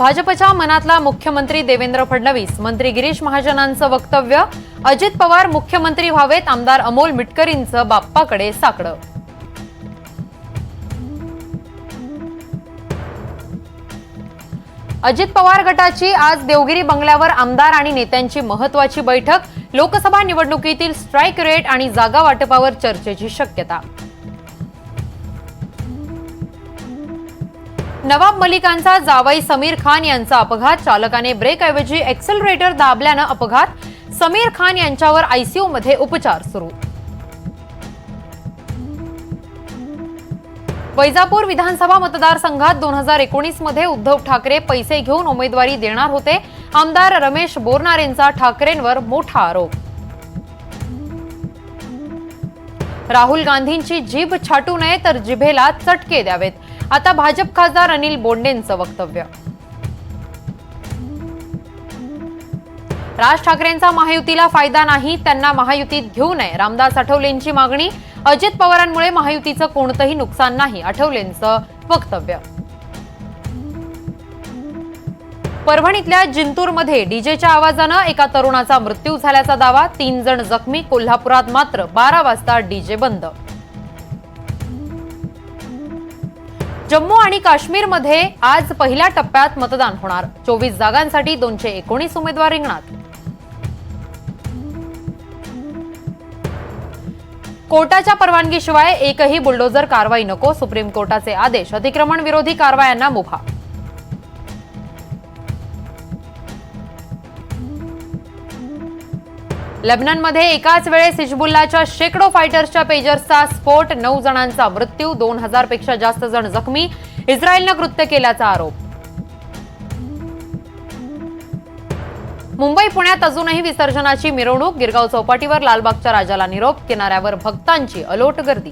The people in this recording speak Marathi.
भाजपच्या मनातला मुख्यमंत्री देवेंद्र फडणवीस मंत्री गिरीश महाजनांचं वक्तव्य अजित पवार मुख्यमंत्री व्हावेत आमदार अमोल मिटकरींचं बाप्पाकडे साकडं. अजित पवार गटाची आज देवगिरी बंगल्यावर आमदार आणि नेत्यांची महत्वाची बैठक लोकसभा निवडणुकीतील स्ट्राईक रेट आणि जागा वाटपावर चर्चेची शक्यता. नवाब मलिकांचा जावई समीर खान यांचा अपघात. चालकाने ब्रेकऐवजी एक्सेलरेटर दाबल्यानं अपघात. समीर खान यांच्यावर आयसीयू मध्ये उपचार सुरू. वैजापूर विधानसभा मतदारसंघात दोन हजार एकोणीसमध्ये उद्धव ठाकरे पैसे घेऊन उमेदवारी देणार होते. आमदार रमेश बोरनारेंचा ठाकरेंवर मोठा आरोप. राहुल गांधींची जीभ छाटू नये तर जिभेला चटके द्यावेत. आता भाजप खासदार अनिल बोंडेंचं वक्तव्य. राज ठाकरेंचा महायुतीला फायदा नाही त्यांना महायुतीत घेऊ नये. रामदास आठवलेंची मागणी अजित पवारांमुळे महायुतीचं कोणतंही नुकसान नाही आठवलेंचं वक्तव्य. परभणीतल्या जिंतूरमध्ये डीजेच्या आवाजानं एका तरुणाचा मृत्यू झाल्याचा दावा. तीन जण जखमी कोल्हापुरात मात्र बारा वाजता डीजे बंद. जम्मू आणि काश्मीरमध्ये आज पहिल्या टप्प्यात मतदान होणार. चोवीस जागांसाठी दोनशे एकोणीस उमेदवार रिंगणात. कोर्टाच्या परवानगीशिवाय एकही बुलडोजर कारवाई नको सुप्रीम कोर्टाचे आदेश. अतिक्रमण विरोधी कारवायांना मुभा. लेबननमध्ये एकाच वेळेस हिजबुल्लाच्या शेकडो फायटर्सच्या पेजर्सचा स्फोट नऊ जणांचा मृत्यू दोन हजारपेक्षा जास्त जण जखमी इस्रायलनं कृत्य केल्याचा आरोप. मुंबई पुण्यात अजूनही विसर्जनाची मिरवणूक गिरगाव चौपाटीवर लालबागच्या राजाला निरोप किनाऱ्यावर भक्तांची अलोट गर्दी.